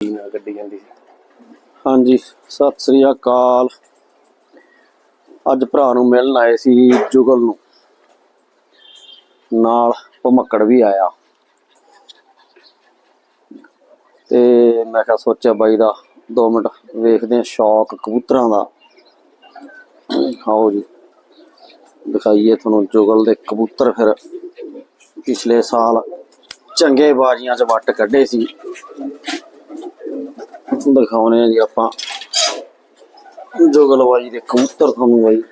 ਨਾਲ ਗੱਡੀ ਜਾਂਦੀ ਹਾਂਜੀ, ਸਤਿ ਸ੍ਰੀ ਅਕਾਲ। ਅੱਜ ਭਰਾ ਨੂੰ ਮਿਲਣ ਆਏ ਸੀ ਜੁਗਲ ਨੂੰ। ਨਾਲ ਭਮੱਕੜ ਵੀ ਆਇਆ। ਤੇ ਮੈਂ ਕਿਹਾ ਸੋਚਿਆ ਬਾਈ ਦਾ 2 ਮਿੰਟ ਵੇਖਦੇ ਆ ਸ਼ੌਕ ਕਬੂਤਰਾਂ ਦਾ। ਆਓ ਜੀ, ਦਿਖਾਈਏ ਤੁਹਾਨੂੰ ਜੁਗਲ ਦੇ ਕਬੂਤਰ ਫਿਰ। ਪਿਛਲੇ ਸਾਲ ਚੰਗੇ ਬਾਜ਼ੀਆਂ 'ਚ ਵੱਟ ਕੱਢੇ ਸੀ। ਦਿਖਾਉਣੇ ਆ ਜੀ ਆਪਾਂ। ਜੋਗਲਵਾਜੀ ਦੇ ਕਬੂਤਰ ਤੁਹਾਨੂੰ ਬਾਈ।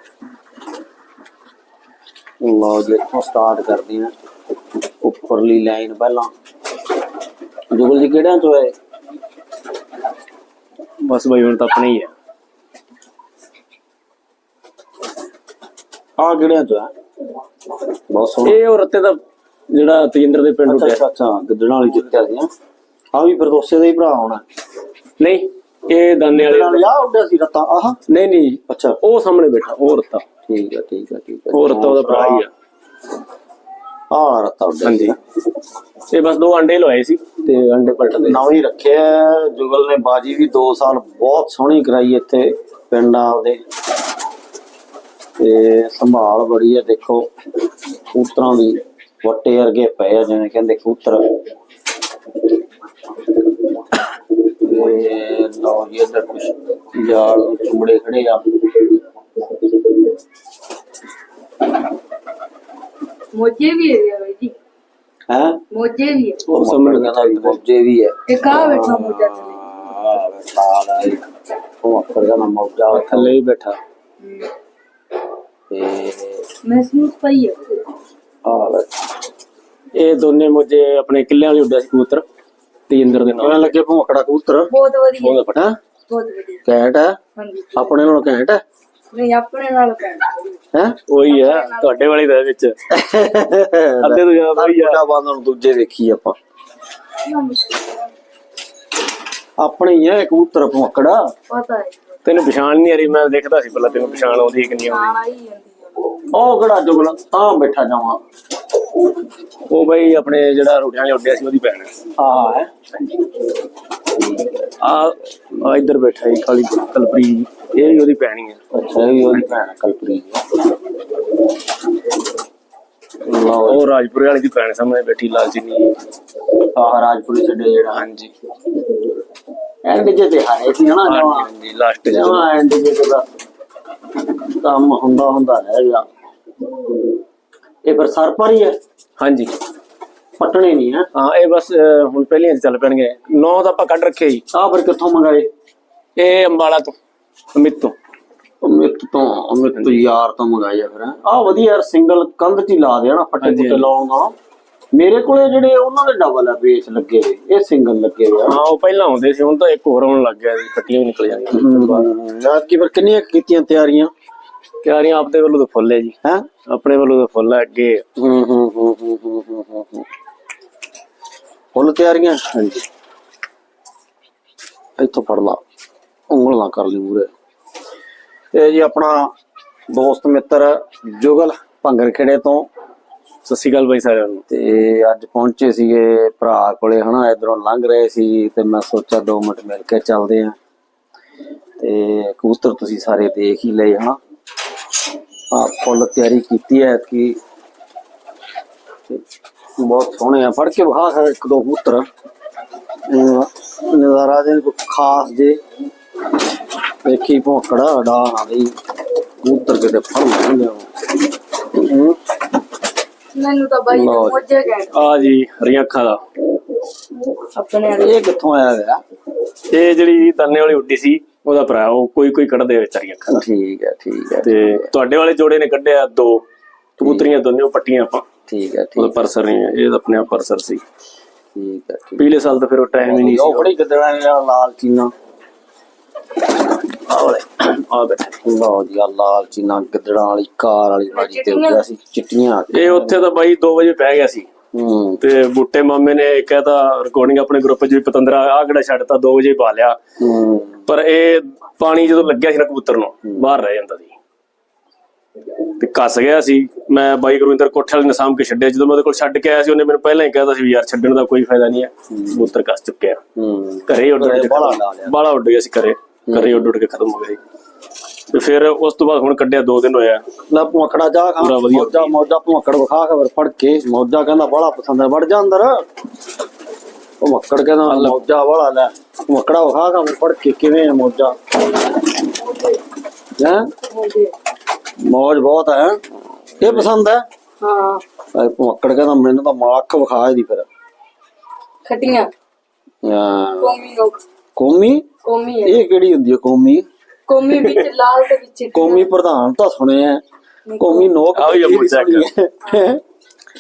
ਲਓ ਜੀ ਇੱਥੋਂ ਸਟਾਰਟ ਕਰਦੇ ਆ ਉੱਪਰਲੀ ਲਾਈਨ ਪਹਿਲਾਂ। ਜੋਗਲ ਜੀ ਕਿਹੜਿਆਂ ਚੋਂ ਹੈ ਬਸ ਬਾਈ ਹੁਣ ਤਾਂ ਆਪਣੇ ਹੀ ਆ। ਆ ਕਿਹੜਿਆਂ ਚੋਂ ਹੈ ਬਹੁਤ ਸੋਹਣਾ ਇਹ ਉਹ ਰੱਤੇ ਦਾ ਜਿਹੜਾ ਤੇਜਿੰਦਰ ਦੇ ਪਿੰਡ ਉੱਤੇ ਅੱਛਾ ਅੱਛਾ ਗਿੱਦੜਾਂ ਵਾਲੀ ਜਿੱਤਿਆ ਸੀ ਆ ਵੀ ਫਿਰਦੋਸੇ ਦਾ ਹੀ ਭਰਾ ਹੋਣਾ। ਨਹੀਂ ਇਹ ਦਾਨੇ ਵਾਲੇ ਵਾਲੀ ਆ ਉੱਡਿਆ ਸੀ ਰਤਾ ਆਹ? ਨਹੀਂ ਨਹੀਂ। ਅੱਛਾ। ਉਹ ਸਾਹਮਣੇ ਬੈਠਾ ਉਹ ਰੱਤਾ। ਠੀਕ ਹੈ ਠੀਕ ਹੈ ਠੀਕ ਹੈ ਉਹ ਰੱਤਾ ਉਹਦਾ ਭਰਾ ਹੀ ਆ। ਆ ਰਤਾ ਉੱਡਿਆ ਹਾਂਜੀ। ਸੀ। ਇਹ ਬਸ ਦੋ ਅੰਡੇ ਲਵਾਏ ਸੀ ਤੇ ਅੰਡੇ ਪਲਟਦੇ ਨਵਾਂ ਹੀ ਰੱਖਿਆ। ਜੁਗਲ ਨੇ ਬਾਜੀ ਵੀ 2 ਸਾਲ ਬਹੁਤ ਸੋਹਣੀ ਕਰਾਈ ਇੱਥੇ ਪਿੰਡ ਆਪਦੇ। ਤੇ ਸੰਭਾਲ ਬੜੀ ਹੈ ਦੇਖੋ ਕਬੂਤਰਾਂ ਦੀ ਵੱਟੇ ਵਰਗੇ ਪਏ ਆ ਜਿਵੇਂ ਕਹਿੰਦੇ ਕਬੂਤਰ। चुमड़े खड़े आप मोजे भी है भाई जी। हाँ? मोजे भी है। मोजे भी है। ये कहाँ बैठा मोजा चले हाँ बैठा ना का मोजा ही बैठा। हम्म। महसूस पाई है। हाँ ये दोनों मुझे अपने किले कबूतर ਤੇਜਿੰਦਰ ਦੇ ਨਾਲ। ਲੱਗੇ ਭੌਂਕੜਾ ਕਬੂਤਰ। ਬਹੁਤ ਵਧੀਆ। ਉਹਦਾ ਪਟਾ ਹੈ। ਬਹੁਤ ਵਧੀਆ। ਕੈਟ ਹੈ। ਹਾਂਜੀ। ਆਪਣੇ ਨਾਲੋਂ ਕੈਟ ਹੈ। ਨਹੀਂ ਆਪਣੇ ਨਾਲ ਪੈਣਾ ਹੈ? ਉਹੀ ਆ ਤੁਹਾਡੇ ਵਾਲੀ ਦਾ ਵਿੱਚ। ਅੱਧੇ ਤੋਂ ਜ਼ਿਆਦਾ ਉਹੀ ਆ ਬੰਦ ਨੂੰ ਦੂਜੇ ਵੇਖੀ ਆਪਾਂ। ਆਪਣੇ ਹੀ ਹੈ ਕਬੂਤਰ ਭੌਂਕੜਾ। ਪਤਾ ਹੈ। ਤੈਨੂੰ ਪਛਾਣ ਨਹੀਂ ਆ ਰਹੀ ਮੈਂ ਦੇਖਦਾ ਸੀ ਪਹਿਲਾਂ ਤੈਨੂੰ ਪਛਾਣ ਆਉਂਦੀ ਕਿ ਨਹੀਂ ਆਉਂਦੀ। ਖਾਣਾ ਹੀ ਜਾਂਦੀ ਉਹ ਕਿਹੜਾ ਜੁਗਲ? ਆ ਬੈਠਾ ਜਾਵਾਂ। ਉਹ ਬਈ ਆਪਣੇ ਜਿਹੜਾ ਰੋਟੀਆਂ ਵਾਲੇ ਉੱਡਿਆ ਸੀ ਉਹਦੀ ਭੈਣ ਹੈ ਆ ਇੱਧਰ ਬੈਠਾ ਹੈ ਕਾਲੀ ਕਲਪਰੀ ਇਹ ਵੀ ਉਹਦੀ ਭੈਣ ਹੀ ਹੈ ਅੱਛਾ ਇਹ ਵੀ ਉਹਦੀ ਭੈਣ ਕਲਪਰੀ ਲਓ ਉਹ ਰਾਜਪੁਰੇ ਵਾਲੀ ਦੀ ਭੈਣ ਸਾਹਮਣੇ ਬੈਠੀ ਲਾਲ ਚੀਨੀ ਆ ਰਾਜਪੁਰੀ ਛੱਡੇ ਜਿਹੜਾ। ਹਾਂਜੀ। ਐਂਡ ਜੇ ਤੇ ਹਾਰੇ ਸੀ ਹਨਾ। ਹਾਂਜੀ ਲਾਸਟ ਜਮਾ ਐਂਡ ਜੇ ਤੇ ਦਾ ਕੰਮ ਹੁੰਦਾ ਹੁੰਦਾ ਰਹਿ ਗਿਆ। ਇਹ ਫਿਰ ਸਰ ਪਰ ਹੀ ਹੈ ਹਾਂਜੀ। ਪਟਣੇ ਨਹੀਂ ਹੈ ਹਾਂ ਇਹ ਬਸ ਅਹ, ਹੁਣ ਪਹਿਲੀਆਂ 'ਚ ਚੱਲ ਪੈਣਗੇ। ਨੌ ਤਾਂ ਆਪਾਂ ਕੱਢ ਰੱਖੇ ਹੀ ਆ ਫਿਰ ਕਿੱਥੋਂ ਮੰਗਾਏ? ਇਹ ਅੰਬਾਲਾ ਤੋਂ ਅਮਿਤ ਤੋਂ। ਅਮਿਤ ਤੋਂ ਅਮਿਤ ਤੋਂ ਯਾਰ ਤੋਂ ਮੰਗਾਏ ਆ ਫਿਰ ਆ ਵਧੀਆ ਯਾਰ ਸਿੰਗਲ ਕੰਧ 'ਚ ਹੀ ਲਾ ਦੇ ਨਾ ਫੱਟੇ ਹਾਂਜੀ, ਫੁੱਟੇ ਹਾਂਜੀ। ਲਾਉਣ ਨਾਲ। ਜਿਹੜੇ ਕੋਲੇ ਜਿਹੜੇ ਉਹਨਾਂ ਦੇ ਡਬਲ ਆ ਬੇਸ ਲੱਗੇ ਹੋਏ ਇਹ ਸਿੰਗਲ ਲੱਗੇ ਹੋਏ ਆ। ਹਾਂ ਉਹ ਪਹਿਲਾਂ ਆਉਂਦੇ ਸੀ ਹੁਣ ਤਾਂ ਇੱਕ ਹੋਰ ਆਉਣ ਲੱਗ ਗਿਆ ਜੀ ਪੱਟੀਆਂ ਵੀ ਨਿਕਲ ਜਾਂਦੀਆਂ ਯਾਰ ਕੀ ਫਿਰ ਕਿੰਨੀਆਂ ਕੁ ਕੀਤੀਆਂ ਤਿਆਰੀਆਂ? ਕਿਆਰੀਆਂ ਆਪਦੇ ਵੱਲੋਂ ਤਾਂ ਫੁੱਲ ਜੀ। ਹੈ? ਆਪਣੇ ਵੱਲੋਂ ਤਾਂ ਫੁੱਲ ਹੈ ਅੱਗੇ। ਹੂੰ ਹੂੰ ਹੂੰ ਹੂੰ ਹੂੰ ਹੂੰ ਹੂੰ ਫੁੱਲ ਕਿਆਰੀਆਂ ਹਾਂਜੀ। ਇੱਥੋਂ ਫੜ ਲਾ। ਉਂਗਲ ਨਾ ਕਰ ਲਈ ਮੂਰੇ ਇਹ ਜੀ ਆਪਣਾ ਦੋਸਤ ਮਿੱਤਰ ਜੁਗਲ ਭੰਗਰ ਖੇੜੇ ਤੋਂ। ਸਤਿ ਸ਼੍ਰੀ ਅਕਾਲ ਬਾਈ ਸਾਰਿਆਂ ਨੂੰ। ਤੇ ਅੱਜ ਪਹੁੰਚੇ ਸੀਗੇ ਭਰਾ ਕੋਲੇ ਹਨਾ? ਇਧਰੋਂ ਲੰਘ ਰਹੇ ਸੀ ਤੇ ਮੈਂ ਸੋਚਿਆ 2 ਮਿੰਟ ਮਿਲ ਕੇ ਚੱਲਦੇ ਆ। ਤੇ ਕਬੂਤਰ ਤੁਸੀਂ ਸਾਰੇ ਦੇਖ ਹੀ ਲਏ ਹਨਾ? ਆ ਫੁੱਲ ਤਿਆਰੀ ਕੀਤੀ ਹੈ ਕਿ ਬਹੁਤ ਸੋਹਣੇ ਆ। ਫੜ ਕੇ ਵਿਖਾ ਸਰ ਇੱਕ ਦੋ ਕਬੂਤਰ। ਨਜ਼ਾਰਾ ਦੇ ਖਾਸ ਜੇ। ਦੇਖੀ ਭੋਕੜਾ ਡਾ ਨਾ ਲਈ ਕਬੂਤਰ ਕਿਤੇ ਫੜ ਲੈਣਗੇ ਹੂੰ। ਮੈਨੂੰ ਤਾਂ ਬਾਈ। ਮੋਜੇ ਗਏ ਆ ਜੀ ਹਰੀਆਂ ਅੱਖਾਂ ਦਾ। ਆਪਣੇ ਇਹ ਕਿੱਥੋਂ ਆਇਆ ਗਿਆ? ਇਹ ਜਿਹੜੀ ਦਾਨੇ ਵਾਲੀ ਉੱਡੀ ਸੀ ਉਹਦਾ ਭਰਾ ਉਹ ਕੋਈ ਕੋਈ ਕੱਢਦੇ ਵਿੱਚ ਹਰੀਆਂ ਅੱਖਾਂ ਦਾ ਠੀਕ ਹੈ ਠੀਕ ਹੈ। ਤੇ ਤੁਹਾਡੇ ਵਾਲੇ ਜੋੜੇ ਨੇ ਕੱਢਿਆ ਦੋ। ਕਬੂਤਰੀਆਂ ਦੋਨੇ ਉਹ ਪੱਟੀਆਂ ਆਪਾਂ। ਠੀਕ ਹੈ ਠੀਕ ਪਰਸਰ ਨਹੀਂ ਇਹ ਆਪਣੇ ਆਪ ਪਰਸਰ ਸੀ। ਠੀਕ ਹੈ ਠੀਕ ਪਿਛਲੇ ਸਾਲ ਤਾਂ ਫਿਰ ਉਹ ਟਾਈਮ ਹੀ ਨਹੀਂ ਉਹ ਸੀ। ਬੜੀ ਗਿੱਦੜਾਂ ਨੇ ਜਿਹੜਾ ਲਾਲ ਚੀਨਾ। ਆ ਆ ਬੈਠੇ। ਲਓ ਜੀ ਆਹ ਲਾਲ ਚੀਨਾ ਗਿੱਦੜਾਂ ਵਾਲੀ ਕਾਰ ਵਾਲੀ ਬਾਜੀ ਤੇ ਉੱਡਿਆ ਸੀ ਚਿੱਟੀਆਂ ਇਹ ਉੱਥੇ ਤਾਂ ਬਾਈ 2 ਵਜੇ ਪੈ ਗਿਆ ਸੀ। ਤੇ ਬੁੱਟੇ ਮਾਮੇ ਨੇ ਕਹਿਤਾ ਰਿਕਾਰਡਿੰਗ ਆਪਣੇ ਗਰੁੱਪ 'ਚ ਵੀ ਪਤੰਦਰਾ ਆ ਕਿਹੜਾ ਛੱਡਤਾ 2 ਵਜੇ ਪਾ ਲਿਆ। ਪਰ ਇਹ ਪਾਣੀ ਜਦੋਂ ਲੱਗਿਆ ਸੀ ਨਾ ਕਬੂਤਰ ਨੂੰ ਬਾਹਰ ਰਹਿ ਜਾਂਦਾ ਸੀ। ਤੇ ਕੱਸ ਗਿਆ ਸੀ। ਮੈਂ ਬਾਈ ਗੁਰਵਿੰਦਰ ਕੋਠੇ ਵਾਲੇ ਨੇ ਕੇ ਛੱਡਿਆ। ਜਦੋਂ ਮੈਂ ਉਹਦੇ ਕੋਲ ਛੱਡ ਕੇ ਆਇਆ ਸੀ ਉਹਨੇ ਮੈਨੂੰ ਪਹਿਲਾਂ ਹੀ ਕਹਿਤਾ ਸੀ ਵੀ ਯਾਰ ਛੱਡਣ ਦਾ ਕੋਈ ਫਾਇਦਾ ਨਹੀਂ ਹੈ। ਕਬੂਤਰ ਕੱਸ ਚੁੱਕਿਆ। ਹੂੰ। ਘਰੇ ਉੱਡ ਕੇ। ਬਾਲਾ ਉੱਡ ਗਿਆ ਸੀ ਘਰੇ। ਘਰੇ ਉੱਡ ਉੱਡ ਕੇ ਖਤਮ ਹੋ ਗਿਆ ਸੀ। ਤੇ ਫਿਰ ਉਸ ਤੋਂ ਬਾਅਦ ਹੁਣ ਕੱਢਿਆ 2 ਦਿਨ ਹੋਇਆ। ਲੈ ਭੁੱਖੜਾ ਜਾ ਖਾ ਪੂਰਾ ਵਧੀਆ। ਮੌਜਾ ਮੌਜਾ ਭੁੱਖੜ ਵਿਖਾ ਕੇ ਫਿਰ ਫੜ ਕੇ ਮੌਜਾ ਕਹਿੰਦਾ ਬੜਾ ਪਸੰਦ ਹੈ ਵੜ ਜਾ ਅੰਦਰ। ਉਹ ਮੱਕੜ ਕਹਿੰਦਾ ਮੌਜਾ ਵਾਲਾ ਲੈ ਮੱਕੜਾ ਵਿਖਾ ਕੇ ਫਿਰ ਫੜ ਕੇ ਕਿਵੇਂ ਹੈ ਮੌਜਾ? ਹੈ? ਮੌਜ ਬਹੁਤ ਹੈ ਇਹ ਪਸੰਦ ਹੈ? ਹਾਂ। ਇਹ ਭੁੱਖੜ ਕਹਿੰਦਾ ਮੈਨੂੰ ਤਾਂ ਮੱਖ ਵਿਖਾ ਇਹਦੀ ਫਿਰ। ਖਟੀਆਂ। ਹਾਂ। ਕੋਮੀ ਲੋਕ ਕੌਮੀ? ਕੋਮੀ ਹੈ। ਇਹ ਕਿਹੜੀ ਹੁੰਦੀ ਹੈ ਕੌਮੀ? ਕੋਮੀ ਵਿੱਚ ਲਾਲ ਤੇ ਵਿੱਚ ਚਿੱਟੀ। ਕੌਮੀ ਪ੍ਰਧਾਨ ਤਾਂ ਸੁਣਿਆ ਕੌਮੀ ਨੋਕ ਆਓ ਜੀ ਪੱਕੀ ਮੌਜਾ ਸੁਣੀ ਹੈ।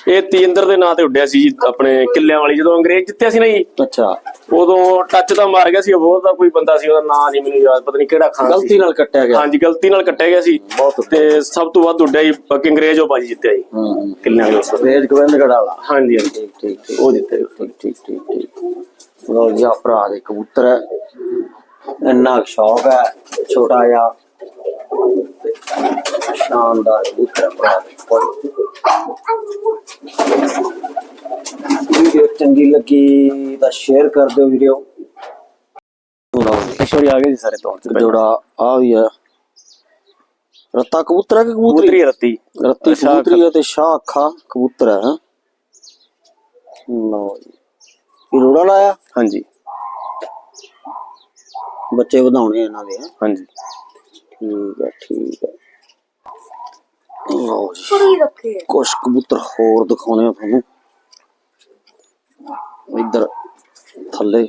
ਇਹ ਤੇਂਦਰ ਦੇ ਨਾਂ ਤੇ ਉੱਡਿਆ ਸੀ ਜੀ ਆਪਣੇ ਕਿੱਲਿਆਂ ਵਾਲੀ ਜਦੋਂ ਅੰਗਰੇਜ਼ ਜਿੱਤਿਆ ਸੀ ਨਾ ਜੀ। ਅੱਛਾ। ਉਦੋਂ ਟੱਚ ਤਾਂ ਮਾਰ ਗਿਆ ਸੀ ਉਹ ਦਾ ਕੋਈ ਬੰਦਾ ਸੀ ਉਹਦਾ ਨਾਂ ਨਹੀਂ ਮੈਨੂੰ ਯਾਦ ਪਤਾ ਨਹੀਂ ਕਿਹੜਾ ਖਾਨ ਸੀ। ਗਲਤੀ ਨਾਲ ਕੱਟਿਆ ਗਿਆ। ਹਾਂਜੀ ਗਲਤੀ ਨਾਲ ਕੱਟਿਆ ਗਿਆ ਸੀ। ਬਹੁਤ ਤੇ ਸਭ ਤੋਂ ਵੱਧ ਉੱਡਿਆ ਜੀ ਬਾਕੀ ਅੰਗਰੇਜ਼ ਉਹ ਬਾਜੀ ਜਿੱਤਿਆ ਜੀ ਹੂੰ ਕਿੱਲਿਆਂ ਵਾਲੇ ਉਸ ਵੇਲੇ। ਤੇਜ ਗੋਬਿੰਦਗੜ੍ਹ ਵਾਲਾ ਹਾਂਜੀ ਹਾਂਜੀ। ਠੀਕ ਠੀਕ ਉਹ ਜੀ। ਠੀਕ ਠੀਕ ਠੀਕ ਠੀਕ ਲੋ ਜੀ ਆਹ ਭਰਾ ਦੇ ਕਬੂਤਰ ਹੈ। ਇੰਨਾ ਸ਼ੌਕ ਹੈ ਛੋਟਾ ਜਿਹਾ। ਸ਼ਾਨਦਾਰ ਕਬੂਤਰ ਵੀਡੀਓ ਚੰਗੀ ਲੱਗੀ ਤਾਂ ਸ਼ੇਅਰ ਕਰ ਦਿਓ ਵੀਡੀਓ। ਕਿਸ਼ੋਰੀ ਆ ਗਏ ਜੀ ਸਾਰੇ ਤੇ ਜੋੜਾ ਆ ਵੀ ਹੈ। ਰੱਤਾ ਕਬੂਤਰ ਹੈ ਕਿ ਕਬੂਤਰੀ? ਰੱਤੀ। ਰੱਤੀ ਕਬੂਤਰੀ ਹੈ ਤੇ ਸ਼ਾਹ ਅੱਖਾਂ ਕਬੂਤਰ ਹੈ ਹੈਂ। ਲਓ ਜੀ। ਇਹ ਰੋੜਾ ਲਾਇਆ? ਹਾਂਜੀ। ਬੱਚੇ ਵਧਾਉਣੇ ਆ ਇਹਨਾਂ ਦੇ ਹੈਂ। ਹਾਂਜੀ। ਠੀਕ ਹੈ ਠੀਕ ਹੈ ਲਓ ਜੀ। ਥੋੜੀ ਰੱਖੀ ਹੈ ਕੁਛ ਕਬੂਤਰ ਹੋਰ ਦਿਖਾਉਣੇ ਆ ਤੁਹਾਨੂੰ। ਇੱਧਰ ਥੱਲੇ।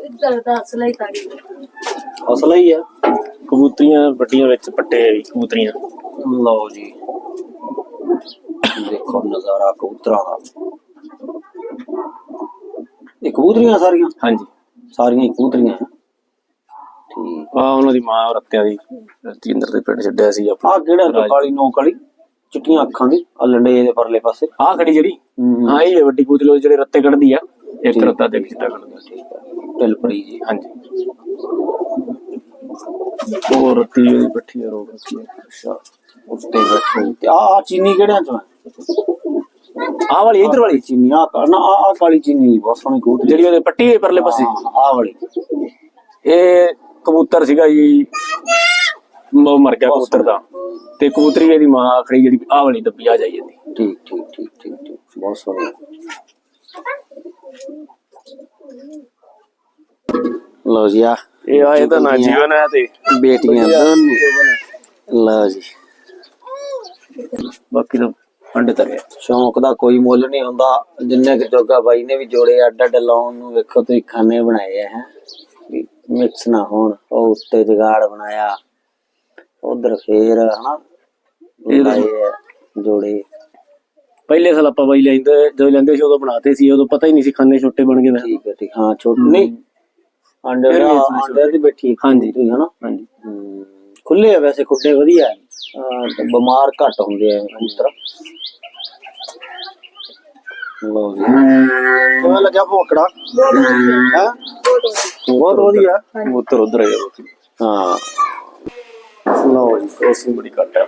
ਇੱਧਰ ਦਾ ਅਸਲਾ ਹੀ ਤਾੜੀ ਅਸਲ ਹੀ ਹੈ ਕਬੂਤਰੀਆਂ ਵੱਡੀਆਂ ਵਿੱਚ ਪੱਟੇ ਆ ਜੀ ਕਬੂਤਰੀਆਂ। ਲਓ ਜੀ। ਦੇਖੋ ਨਜ਼ਾਰਾ ਕਬੂਤਰਾਂ ਦਾ। ਇਹ ਕਬੂਤਰੀਆਂ ਸਾਰੀਆਂ? ਹਾਂਜੀ। ਸਾਰੀਆਂ ਹੀ ਠੀਕ। ਆ ਉਹਨਾਂ ਦੀ ਮਾਂ ਰੱਤਿਆਂ ਦੀ ਰਤਿੰਦਰ ਦੇ ਪਿੰਡ ਛੱਡਿਆ ਸੀ ਆਪਣਾ। ਆ ਕਿਹੜਾ ਜੋ ਕਾਲੀ ਚਿੱਟੀਆਂ ਅੱਖਾਂ ਦੀ ਆ ਲੰਡੇ ਦੇ ਪਰਲੇ ਪਾਸੇ। ਆ ਖੜੀ ਜਿਹੜੀ? ਹੂੰ। ਹਾਂ। ਇਹ ਵੱਡੀ ਕਬੂਤਰੀ ਉਹ ਜਿਹੜੇ ਰੱਤੇ ਕੱਢਦੀ ਆ ਇੱਕ ਰੱਤਾ ਦੇ ਵਿੱਚ ਕੱਢਦੀ। ਠੀਕ ਹੈ ਟਿਲਪਰੀ ਜੀ। ਹਾਂਜੀ। ਉਹ ਰੱਤੀ ਉਹਦੀ ਬੱਠੀ ਰੋਗ ਰੱਖੀ ਆ। ਅੱਛਾ ਉੱਤੇ ਬੈਠੇ। ਤੇ ਆ ਆ ਚੀਨੀ ਕਿਹੜਿਆਂ ਚੋਂ ਹੈ? ਆਹ ਵਾਲੀ ਇਧਰ ਵਾਲੀ। ਚੀਨੀ ਆ ਨਾ ਆ ਆ ਕਾਲੀ ਚੀਨੀ ਬਹੁਤ ਸੋਹਣੀ ਕਬੂਤਰੀ ਜਿਹੜੀ ਉਹਦੇ ਪੱਟੀ ਹੈ ਪਰਲੇ ਪਾਸੇ। ਆ ਵਾਲੀ। ਇਹ ਕਬੂਤਰ ਸੀਗਾ ਜੀ ਉਹ ਮਰ ਗਿਆ ਕਬੂਤਰ ਦਾ। ਤੇ ਕਬੂਤਰੀ ਇਹਦੀ ਮਾਂ ਆਖਰੀ ਜਿਹੜੀ ਆਹ ਵਾਲੀ ਦੱਬੀ ਆ ਜਾਈ ਜਾਂਦੀ ਠੀਕ ਠੀਕ ਠੀਕ ਠੀਕ ਠੀਕ। ਬਹੁਤ ਸੋਹਣੀ। ਲਓ ਜੀ ਆ ਇਹ ਆ ਇਹਦਾ ਨਾਂ ਜੀਵਨ ਹੈ ਤੇ। ਬੇਟੀਆਂ ਦੋਨੋਂ। ਲਓ ਜੀ। ਬਾਕੀ ਤਾਂ ਅੰਡੇ ਤਰੇ ਸ਼ੌਂਕ ਦਾ ਕੋਈ ਮੁੱਲ ਨਹੀਂ ਹੁੰਦਾ। ਜਿੰਨੇ ਕਿ ਜੋਗਾ ਬਾਈ ਨੇ ਵੀ ਜੋੜੇ ਅੱਡ ਅੱਡ ਲਾਉਣ ਨੂੰ ਵੇਖੋ ਤੁਸੀਂ ਖਾਨੇ ਬਣਾਏ ਆ ਹੈ। ਮਿਕਸ ਨਾ ਹੋਣ ਉਹ ਉੱਤੇ ਜਗਾੜ ਬਣਾਇਆ। ਉਧਰ ਫੇਰ ਹਨਾ ਲਾਏ ਜੋੜੇ। ਪਹਿਲੇ ਸਾਲ ਆਪਾਂ ਬਾਈ ਲੈਂਦੇ ਜਦੋਂ ਲੈਂਦੇ ਸੀ ਉਦੋਂ ਬਣਾਤੇ ਸੀ ਉਦੋਂ ਪਤਾ ਹੀ ਨਹੀਂ ਸੀ ਖਾਨੇ ਛੋਟੇ ਬਣ ਗਏ ਮੈਂ ਠੀਕ ਹੈ ਠੀਕ ਹਾਂ ਛੋਟੇ ਨਹੀਂ। ਅੰਡੇ ਅੰਡੇ ਦੀ ਬੈਠੀ ਹਾਂਜੀ। ਤੁਸੀਂ ਹਨਾ। ਹਾਂਜੀ। ਖੁੱਲੇ ਆ ਵੈਸੇ ਖੁੱਡੇ ਵਧੀਆ। ਹੈ ਬਿਮਾਰ ਘੱਟ ਹੁੰਦੇ ਆ ਕਬੂਤਰ। ਲੋ ਜੀ। ਕਿਵੇਂ ਲੱਗਿਆ ਭੋਕੜਾ ਹੈ? ਬਹੁਤ ਵਧੀਆ। ਕਬੂਤਰ ਉਧਰ ਹੈ ਹਾਂ। ਲੋ ਜੀ ਉਸ ਨੂੰ ਬੜੀ ਘੱਟ ਹੈ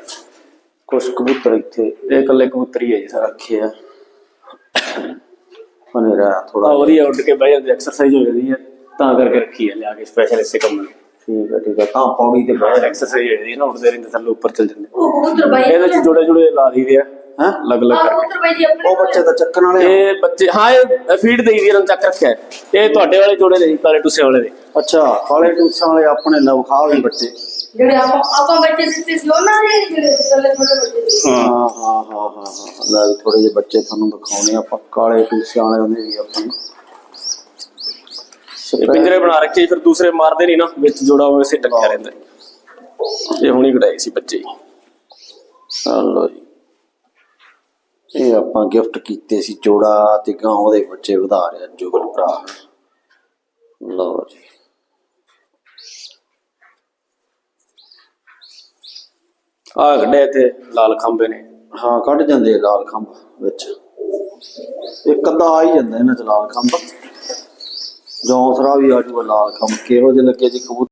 ਕੁਛ ਕਬੂਤਰ ਇੱਥੇ ਇਹ ਇਕੱਲੇ ਕਬੂਤਰੀ ਹੈ ਜੀ ਸਾਰਾ ਰੱਖੇ ਆ। ਹਨੇਰਾ ਆ ਥੋੜਾ ਵਧੀਆ ਉੱਡ ਕੇ ਬਹਿ ਜਾਂਦੇ ਐਕਸਰਸਾਈਜ਼ ਹੋ ਜਾਂਦੀ ਹੈ ਤਾਂ ਕਰਕੇ ਰੱਖੀ ਹੈ ਲਿਆ ਕੇ ਸਪੈਸ਼ਲ ਇਸੇ ਕੰਮ ਲਈ ਠੀਕ ਹੈ ਠੀਕ ਹੈ ਤਾਂ ਪੌੜੀ ਤੇ ਬਹਿ ਐਕਸਰਸਾਈਜ਼ ਹੋ ਜਾਂਦੀ ਹੈ ਨਾ ਉੱਡਦੇ ਰਹਿੰਦੇ ਥੱਲੇ ਉੱਪਰ ਚੱਲ ਜਾਂਦੇ। ਕਬੂਤਰ ਬਾਈ ਇਹਦੇ ਚ ਜੋੜੇ ਜੋੜੇ ਲਾ ਦਈਦੇ ਆ। ਹੈ ਅਲੱਗ ਅਲੱਗ ਕਰਕੇ। ਉਹ ਬੱਚੇ ਤਾਂ ਚੱਕਣ ਵਾਲੇ ਆ। ਇਹ ਬੱਚੇ ਹਾਂ ਇਹ ਫੀਡ ਦੇਈ ਦੀ ਇਹਨਾਂ ਚੱਕ ਰੱਖਿਆ। ਇਹ ਤੁਹਾਡੇ ਵਾਲੇ ਜੋੜੇ ਦੇ ਕਾਲੇ ਟੁੱਸੇ ਵਾਲੇ ਦੇ। ਅੱਛਾ ਕਾਲੇ ਟੂਸਾਂ ਵਾਲੇ ਆਪਣੇ ਲਵ ਖਾ ਵੀ ਬੱਚੇ। ਜਿਹੜੇ ਆਪਾਂ ਆਪਾਂ ਬੱਚੇ ਸਿੱਤੇ ਸੀ ਉਹਨਾਂ ਦੇ ਜਿਹੜੇ ਥੱਲੇ ਥੋੜੇ ਬੱਚੇ ਹਾਂ ਹਾਂ ਹਾਂ ਹਾਂ ਹਾਂ ਲੈ ਥੋੜੇ ਜਿਹੇ ਬੱਚੇ ਤੁਹਾਨੂੰ ਦਿਖਾਉਣੇ ਆਪਾਂ ਕਾਲੇ ਟੂਸਿਆਂ ਵਾਲੇ ਉਹਨੇ ਵੀ ਆਪਾਂ ਇਹ ਪਿੰਜਰੇ ਬਣਾ ਰੱਖੇ ਫਿਰ ਦੂਸਰੇ ਮਾਰਦੇ ਨਹੀਂ ਨਾ ਵਿੱਚ ਜੋੜਾ ਹੋਵੇ ਸੇ ਟੱਕਿਆ ਰਹਿੰਦਾ। ਇਹ ਹੁਣੀ ਕਢਾਏ ਸੀ ਬੱਚੇ। ਲਓ ਜੀ। ਇਹ ਆਪਾਂ ਗਿਫਟ ਕੀਤੇ ਸੀ ਜੋੜਾ ਤੇ ਗਾਂ ਉਹਦੇ ਬੱਚੇ ਵਧਾ ਰਿਆ ਜੁਗਲ ਭਰਾ। ਲਓ ਜੀ। ਆਹ ਕੱਢੇ ਇੱਥੇ ਲਾਲ ਖੰਭੇ ਨੇ। ਹਾਂ ਕੱਢ ਜਾਂਦੇ ਲਾਲ ਖੰਭ ਵਿੱਚ। ਇੱਕ ਅੱਧਾ ਆ ਹੀ ਜਾਂਦਾ ਇਹਨਾਂ ਚ ਲਾਲ ਖੰਭ। ਜੌਂਸਰਾ ਵੀ ਆਜੂ ਲਾਲ ਖੰਭ। ਕਿਹੋ ਜਿਹੇ ਲੱਗੇ ਜੀ ਕਬੂਤਰ?